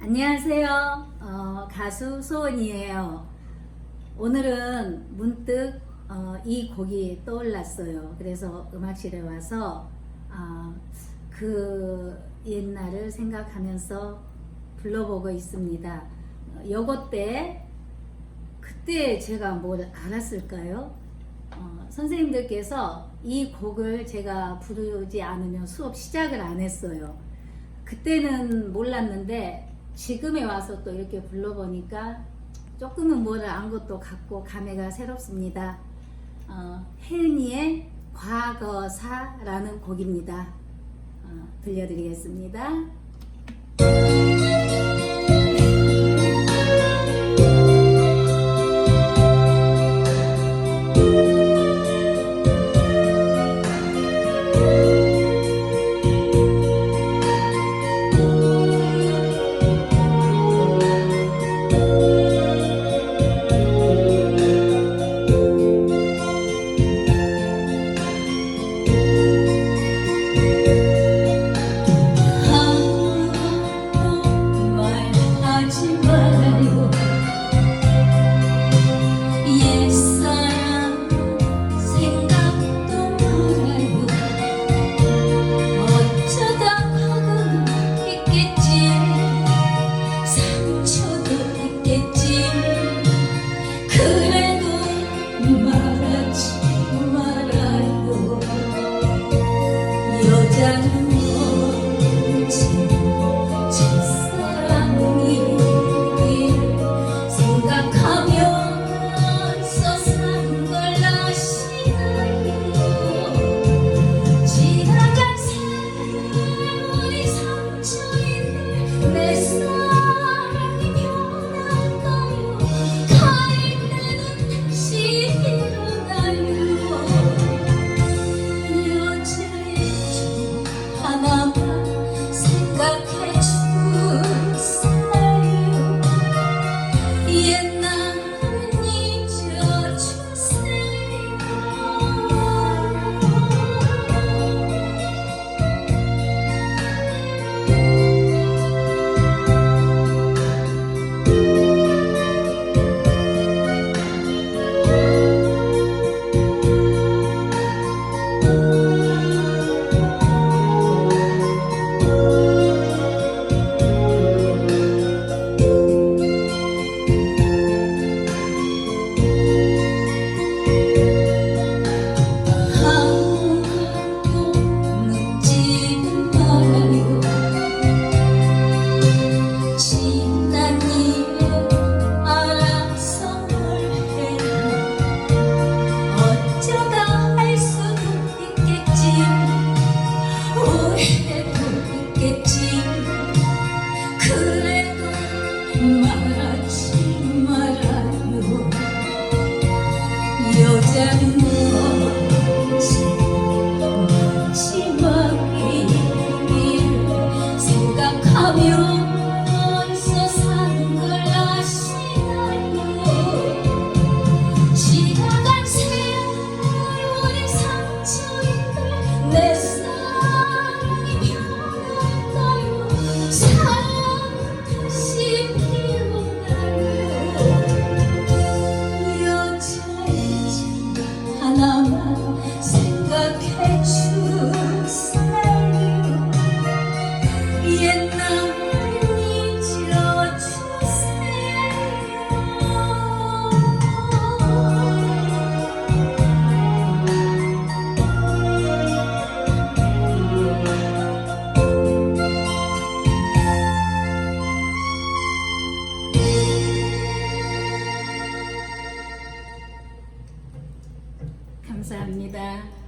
안녕하세요. 어, 가수 소원이에요. 오늘은 문득 어, 이 곡이 떠올랐어요. 그래서 음악실에 와서 어, 그 옛날을 생각하면서 불러보고 있습니다. 어, 요거 때 그때 제가 뭘 알았을까요? 어, 선생님들께서 이 곡을 제가 부르지 않으면 수업 시작을 안 했어요. 그때는 몰랐는데 지금에 와서 또 이렇게 불러보니까 조금은 뭐를 안 것도 같고 감회가 새롭습니다. 어, 혜은이의 과거사라는 곡입니다. 어, 들려드리겠습니다. 하 여 감사합니다.